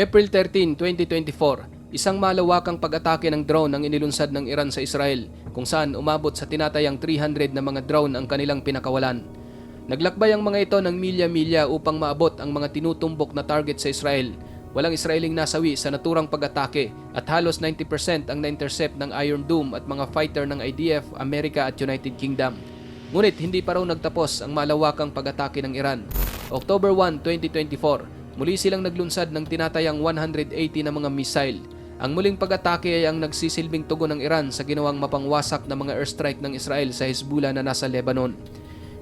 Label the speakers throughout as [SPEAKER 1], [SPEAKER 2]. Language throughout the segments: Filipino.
[SPEAKER 1] April 13, 2024, isang malawakang pag-atake ng drone ang inilunsad ng Iran sa Israel kung saan umabot sa tinatayang 300 na mga drone ang kanilang pinakawalan. Naglakbay ang mga ito ng milya-milya upang maabot ang mga tinutumbok na target sa Israel. Walang Israeling nasawi sa naturang pag-atake at halos 90% ang na-intercept ng Iron Dome at mga fighter ng IDF, Amerika at United Kingdom. Ngunit hindi pa raw nagtapos ang malawakang pag-atake ng Iran. October 1, 2024, muli silang naglunsad ng tinatayang 180 na mga missile. Ang muling pag-atake ay ang nagsisilbing tugon ng Iran sa ginawang mapangwasak na mga airstrike ng Israel sa Hezbollah na nasa Lebanon.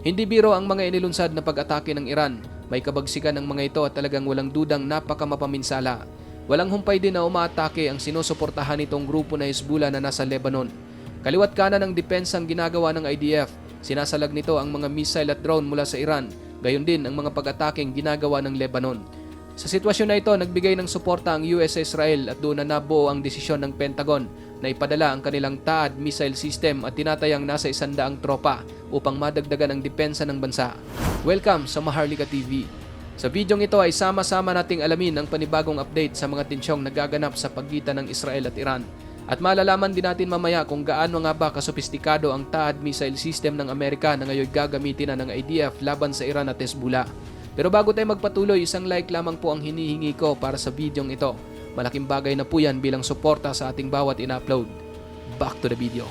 [SPEAKER 1] Hindi biro ang mga inilunsad na pag-atake ng Iran. May kabagsikan ng mga ito at talagang walang dudang napakamapaminsala. Walang humpay din na umaatake ang sinusuportahan nitong grupo na Hezbollah na nasa Lebanon. Kaliwat kanan ng depensang ginagawa ng IDF, sinasalag nito ang mga missile at drone mula sa Iran, gayon din ang mga pag-ataking ginagawa ng Lebanon. Sa sitwasyon na ito, nagbigay ng suporta ang US sa Israel at doon na nabuo ang desisyon ng Pentagon na ipadala ang kanilang THAAD missile system at tinatayang nasa isandaang tropa upang madagdagan ang depensa ng bansa. Welcome sa Maharlika TV. Sa videong ito ay sama-sama nating alamin ang panibagong update sa mga tensyong nagaganap sa pagitan ng Israel at Iran. At malalaman din natin mamaya kung gaano nga ba kasopistikado ang THAAD missile system ng Amerika na ngayon gagamitin na ng IDF laban sa Iran at Hezbollah. Pero bago tayo magpatuloy, isang like lamang po ang hinihingi ko para sa videong ito. Malaking bagay na po yan bilang suporta sa ating bawat in-upload. Back to the video.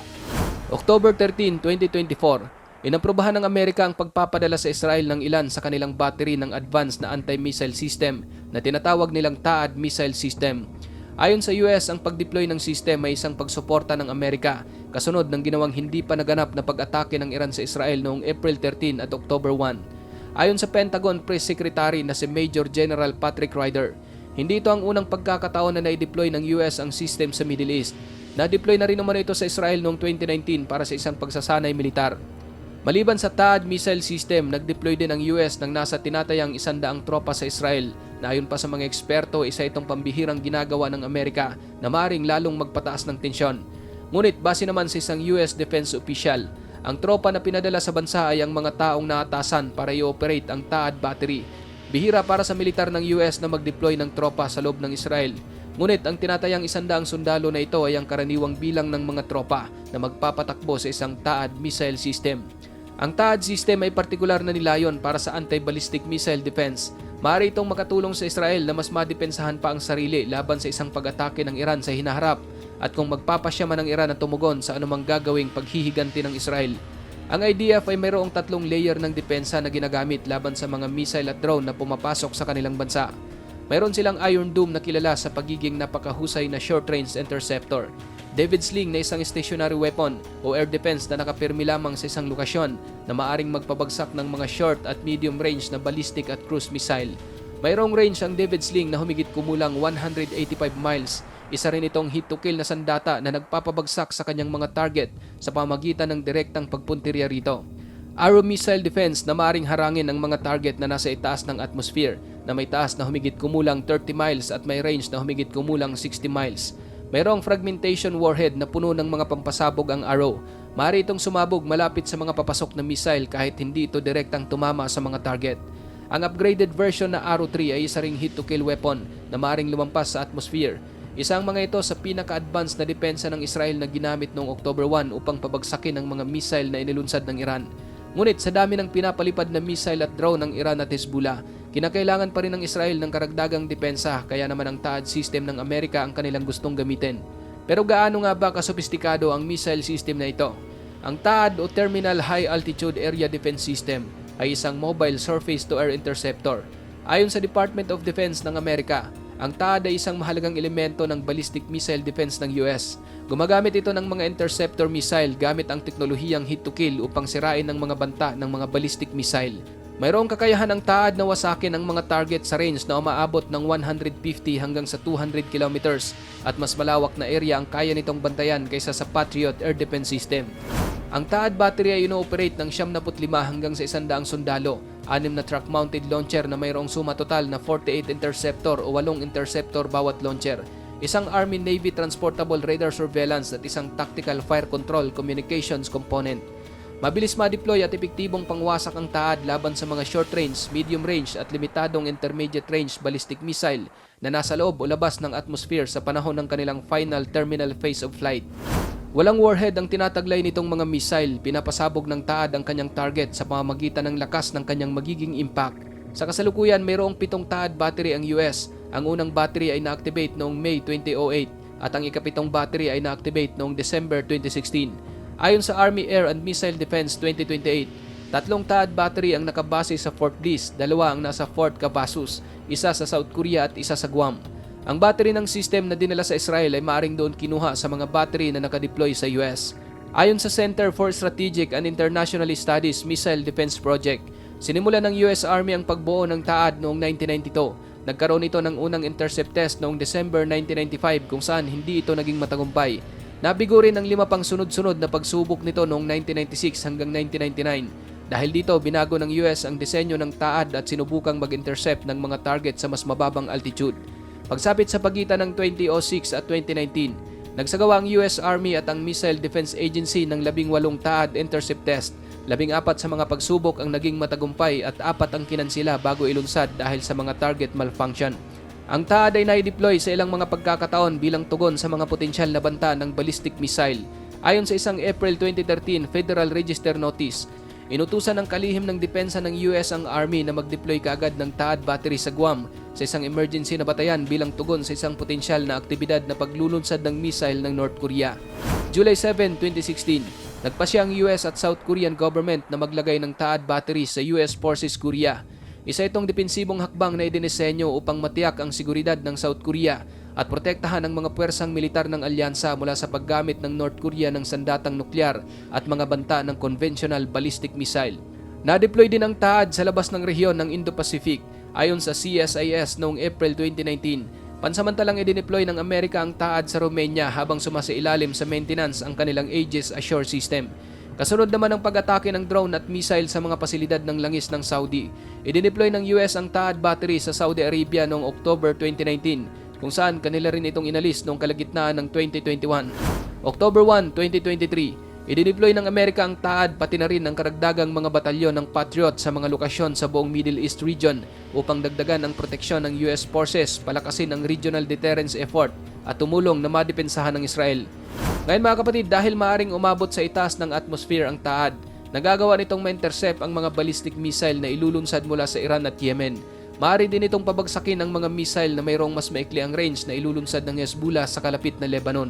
[SPEAKER 1] October 13, 2024, inaprobahan ng Amerika ang pagpapadala sa Israel ng ilan sa kanilang battery ng advanced na anti-missile system na tinatawag nilang THAAD missile system. Ayon sa US, ang pag-deploy ng system ay isang pagsuporta ng Amerika kasunod ng ginawang hindi pa naganap na pag-atake ng Iran sa Israel noong April 13 at October 1. Ayon sa Pentagon Press Secretary na si Major General Patrick Ryder, hindi ito ang unang pagkakataon na na-deploy ng US ang system sa Middle East. Na-deploy na rin naman ito sa Israel noong 2019 para sa isang pagsasanay militar. Maliban sa THAAD missile system, nag-deploy din ang US ng nasa tinatayang isandaang tropa sa Israel na ayon pa sa mga eksperto isa itong pambihirang ginagawa ng Amerika na maring lalong magpataas ng tensyon. Ngunit base naman sa isang US defense official, ang tropa na pinadala sa bansa ay ang mga taong naatasan para i-operate ang THAAD battery. Bihira para sa militar ng US na mag-deploy ng tropa sa loob ng Israel. Ngunit ang tinatayang isandaang sundalo na ito ay ang karaniwang bilang ng mga tropa na magpapatakbo sa isang THAAD missile system. Ang THAAD system ay partikular na nilayon para sa anti-ballistic missile defense. Maaari itong makatulong sa Israel na mas madepensahan pa ang sarili laban sa isang pag-atake ng Iran sa hinaharap at kung magpapasya man ang Iran na tumugon sa anumang gagawing paghihiganti ng Israel. Ang IDF ay mayroong tatlong layer ng depensa na ginagamit laban sa mga missile at drone na pumapasok sa kanilang bansa. Mayroon silang Iron Dome na kilala sa pagiging napakahusay na short-range interceptor. David Sling na isang stationary weapon o air defense na nakapirmi lamang sa isang lokasyon na maaring magpabagsak ng mga short at medium range na ballistic at cruise missile. Mayroong range ang David Sling na humigit kumulang 185 miles isa rin itong hit to kill na sandata na nagpapabagsak sa kanyang mga target sa pamagitan ng direktang pagpuntirya rito. Arrow missile defense na maring harangin ang mga target na nasa itaas ng atmosphere na may taas na humigit kumulang 30 miles at may range na humigit kumulang 60 miles. Mayroong fragmentation warhead na puno ng mga pampasabog ang arrow. Mari itong sumabog malapit sa mga papasok na missile kahit hindi ito direktang tumama sa mga target. Ang upgraded version na Arrow 3 ay isa ring hit-to-kill weapon na maring lumampas sa atmosphere Isang mga ito sa pinaka-advanced na depensa ng Israel na ginamit noong October 1 upang pabagsakin ang mga missile na inilunsad ng Iran. Ngunit sa dami ng pinapalipad na missile at drone ng Iran at Hezbollah, kinakailangan pa rin ng Israel ng karagdagang depensa kaya naman ang THAAD system ng Amerika ang kanilang gustong gamitin. Pero gaano nga ba kasopistikado ang missile system na ito? Ang THAAD o Terminal High Altitude Area Defense System ay isang mobile surface-to-air interceptor. Ayon sa Department of Defense ng Amerika, ang THAAD ay isang mahalagang elemento ng ballistic missile defense ng US. Gumagamit ito ng mga interceptor missile gamit ang teknolohiyang hit-to-kill upang sirain ang mga banta ng mga ballistic missile. Mayroong kakayahan ng THAAD na wasakin ang mga target sa range na umaabot ng 150 hanggang sa 200 kilometers at mas malawak na area ang kaya nitong bantayan kaysa sa Patriot Air Defense System. Ang THAAD battery ay ino-operate ng 75 hanggang sa 100 sundalo, anim na truck-mounted launcher na mayroong suma total na 48 interceptor o 8 interceptor bawat launcher, isang Army Navy transportable radar surveillance at isang tactical fire control communications component. Mabilis ma-deploy at epektibong pangwasak ang taad laban sa mga short range, medium range at limitadong intermediate range ballistic missile na nasa loob o labas ng atmosphere sa panahon ng kanilang final terminal phase of flight. Walang warhead ang tinataglay nitong mga missile, pinapasabog ng taad ang kanyang target sa pamamagitan ng lakas ng kanyang magiging impact. Sa kasalukuyan, mayroong pitong taad battery ang US. Ang unang battery ay na-activate noong May 2008 at ang ikapitong battery ay na-activate noong December 2016. Ayon sa Army Air and Missile Defense 2028, tatlong THAAD battery ang nakabase sa Fort Bliss, dalawa ang nasa Fort Cavazos, isa sa South Korea at isa sa Guam. Ang battery ng system na dinala sa Israel ay maaring doon kinuha sa mga battery na nakadeploy sa US. Ayon sa Center for Strategic and International Studies Missile Defense Project, sinimula ng US Army ang pagbuo ng TAAD noong 1992. Nagkaroon ito ng unang intercept test noong December 1995 kung saan hindi ito naging matagumpay Nabigo rin ang lima pang sunod-sunod na pagsubok nito noong 1996 hanggang 1999. Dahil dito, binago ng US ang disenyo ng taad at sinubukang mag-intercept ng mga target sa mas mababang altitude. Pagsapit sa pagitan ng 2006 at 2019, nagsagawa ang US Army at ang Missile Defense Agency ng labing walong taad intercept test. Labing apat sa mga pagsubok ang naging matagumpay at apat ang kinansila bago ilunsad dahil sa mga target malfunction. Ang TAAD ay nai-deploy sa ilang mga pagkakataon bilang tugon sa mga potensyal na banta ng ballistic missile. Ayon sa isang April 2013 Federal Register Notice, inutusan ng kalihim ng depensa ng US ang Army na mag-deploy kaagad ng TAAD battery sa Guam sa isang emergency na batayan bilang tugon sa isang potensyal na aktibidad na paglulunsad ng missile ng North Korea. July 7, 2016, nagpasya ang US at South Korean government na maglagay ng TAAD battery sa US Forces Korea isa itong depensibong hakbang na idinisenyo upang matiyak ang seguridad ng South Korea at protektahan ang mga puwersang militar ng alyansa mula sa paggamit ng North Korea ng sandatang nuklear at mga banta ng conventional ballistic missile. Na-deploy din ang TAAD sa labas ng rehiyon ng Indo-Pacific ayon sa CSIS noong April 2019. Pansamantalang idineploy ng Amerika ang TAAD sa Romania habang sumasailalim sa maintenance ang kanilang Aegis Ashore System. Kasunod naman ng pag-atake ng drone at missile sa mga pasilidad ng langis ng Saudi, idineploy ng US ang THAAD battery sa Saudi Arabia noong October 2019 kung saan kanila rin itong inalis noong kalagitnaan ng 2021. October 1, 2023, idineploy ng Amerika ang THAAD pati na rin ang karagdagang mga batalyon ng Patriot sa mga lokasyon sa buong Middle East region upang dagdagan ang proteksyon ng US forces, palakasin ang regional deterrence effort at tumulong na madepensahan ng Israel. Ngayon mga kapatid, dahil maaring umabot sa itaas ng atmosphere ang taad, nagagawa nitong ma-intercept ang mga ballistic missile na ilulunsad mula sa Iran at Yemen. Maaari din itong pabagsakin ang mga missile na mayroong mas maikli ang range na ilulunsad ng Hezbollah sa kalapit na Lebanon.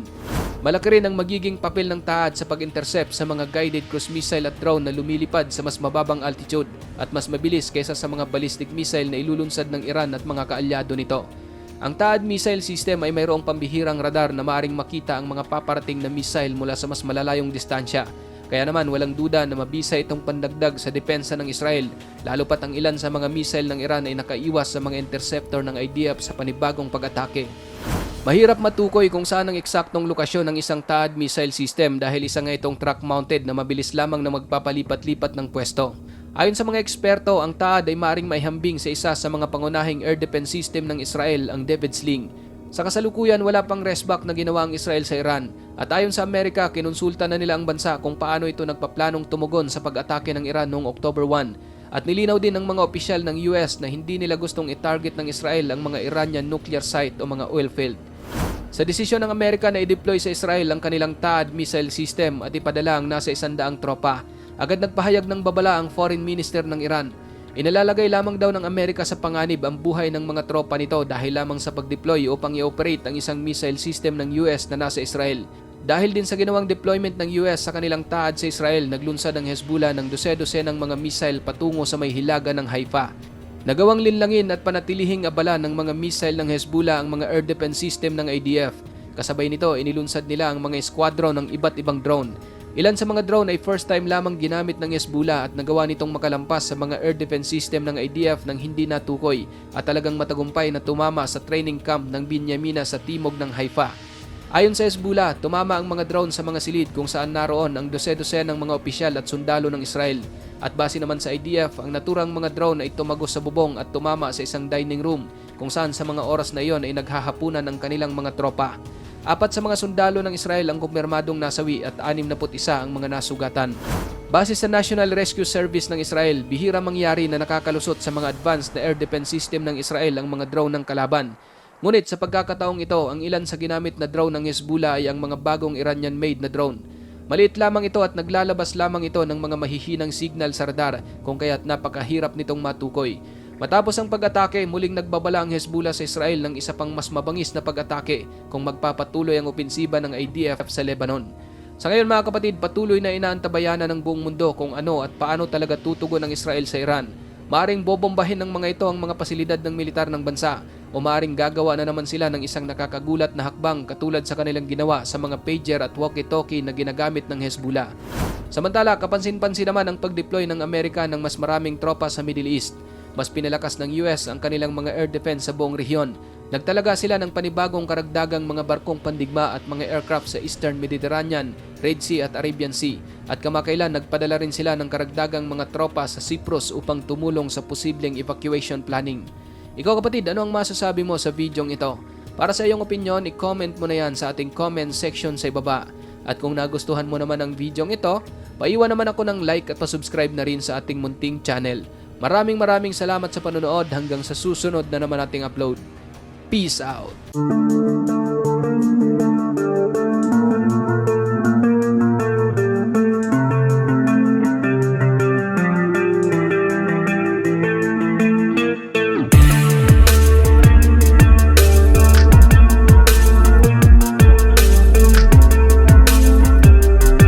[SPEAKER 1] Malaki rin ang magiging papel ng taad sa pag-intercept sa mga guided cruise missile at drone na lumilipad sa mas mababang altitude at mas mabilis kaysa sa mga ballistic missile na ilulunsad ng Iran at mga kaalyado nito. Ang THAAD missile system ay mayroong pambihirang radar na maaring makita ang mga paparating na missile mula sa mas malalayong distansya. Kaya naman walang duda na mabisa itong pandagdag sa depensa ng Israel, lalo pat ang ilan sa mga missile ng Iran ay nakaiwas sa mga interceptor ng IDF sa panibagong pag-atake. Mahirap matukoy kung saan ang eksaktong lokasyon ng isang THAAD missile system dahil isa nga itong truck-mounted na mabilis lamang na magpapalipat-lipat ng pwesto. Ayon sa mga eksperto, ang TAAD ay maring maihambing sa isa sa mga pangunahing air defense system ng Israel, ang David Sling. Sa kasalukuyan, wala pang resback na ginawa ang Israel sa Iran. At ayon sa Amerika, kinonsulta na nila ang bansa kung paano ito nagpaplanong tumugon sa pag-atake ng Iran noong October 1. At nilinaw din ng mga opisyal ng US na hindi nila gustong i-target ng Israel ang mga Iranian nuclear site o mga oil field. Sa desisyon ng Amerika na i-deploy sa Israel ang kanilang THAAD missile system at ipadala ang nasa isandaang tropa, Agad nagpahayag ng babala ang foreign minister ng Iran. Inalalagay lamang daw ng Amerika sa panganib ang buhay ng mga tropa nito dahil lamang sa pag-deploy upang i-operate ang isang missile system ng US na nasa Israel. Dahil din sa ginawang deployment ng US sa kanilang taad sa Israel, naglunsad ang Hezbollah ng dose-dose ng mga missile patungo sa may hilaga ng Haifa. Nagawang linlangin at panatilihing abala ng mga missile ng Hezbollah ang mga air defense system ng IDF. Kasabay nito, inilunsad nila ang mga squadron ng iba't ibang drone Ilan sa mga drone ay first time lamang ginamit ng Hezbollah at nagawa nitong makalampas sa mga air defense system ng IDF nang hindi natukoy at talagang matagumpay na tumama sa training camp ng Binyamina sa timog ng Haifa. Ayon sa Hezbollah, tumama ang mga drone sa mga silid kung saan naroon ang dose-dose ng mga opisyal at sundalo ng Israel. At base naman sa IDF, ang naturang mga drone ay tumagos sa bubong at tumama sa isang dining room kung saan sa mga oras na iyon ay naghahapunan ang kanilang mga tropa. Apat sa mga sundalo ng Israel ang kumpirmadong nasawi at 61 ang mga nasugatan. Base sa National Rescue Service ng Israel, bihira mangyari na nakakalusot sa mga advanced na air defense system ng Israel ang mga drone ng kalaban. Ngunit sa pagkakataong ito, ang ilan sa ginamit na drone ng Hezbollah ay ang mga bagong Iranian-made na drone. Maliit lamang ito at naglalabas lamang ito ng mga mahihinang signal sa radar kung kaya't napakahirap nitong matukoy. Matapos ang pag-atake, muling nagbabala ang Hezbollah sa Israel ng isa pang mas mabangis na pag-atake kung magpapatuloy ang opensiba ng IDF sa Lebanon. Sa ngayon mga kapatid, patuloy na inaantabayanan ng buong mundo kung ano at paano talaga tutugon ng Israel sa Iran. Maaring bobombahin ng mga ito ang mga pasilidad ng militar ng bansa o maaring gagawa na naman sila ng isang nakakagulat na hakbang katulad sa kanilang ginawa sa mga pager at walkie-talkie na ginagamit ng Hezbollah. Samantala, kapansin-pansin naman ang pag-deploy ng Amerika ng mas maraming tropa sa Middle East. Mas pinalakas ng US ang kanilang mga air defense sa buong rehiyon. Nagtalaga sila ng panibagong karagdagang mga barkong pandigma at mga aircraft sa Eastern Mediterranean, Red Sea at Arabian Sea. At kamakailan nagpadala rin sila ng karagdagang mga tropa sa Cyprus upang tumulong sa posibleng evacuation planning. Ikaw kapatid, ano ang masasabi mo sa videong ito? Para sa iyong opinion, i-comment mo na yan sa ating comment section sa ibaba. At kung nagustuhan mo naman ang videong ito, paiwan naman ako ng like at pasubscribe na rin sa ating munting channel. Maraming maraming salamat sa panonood hanggang sa susunod na naman ating upload. Peace out!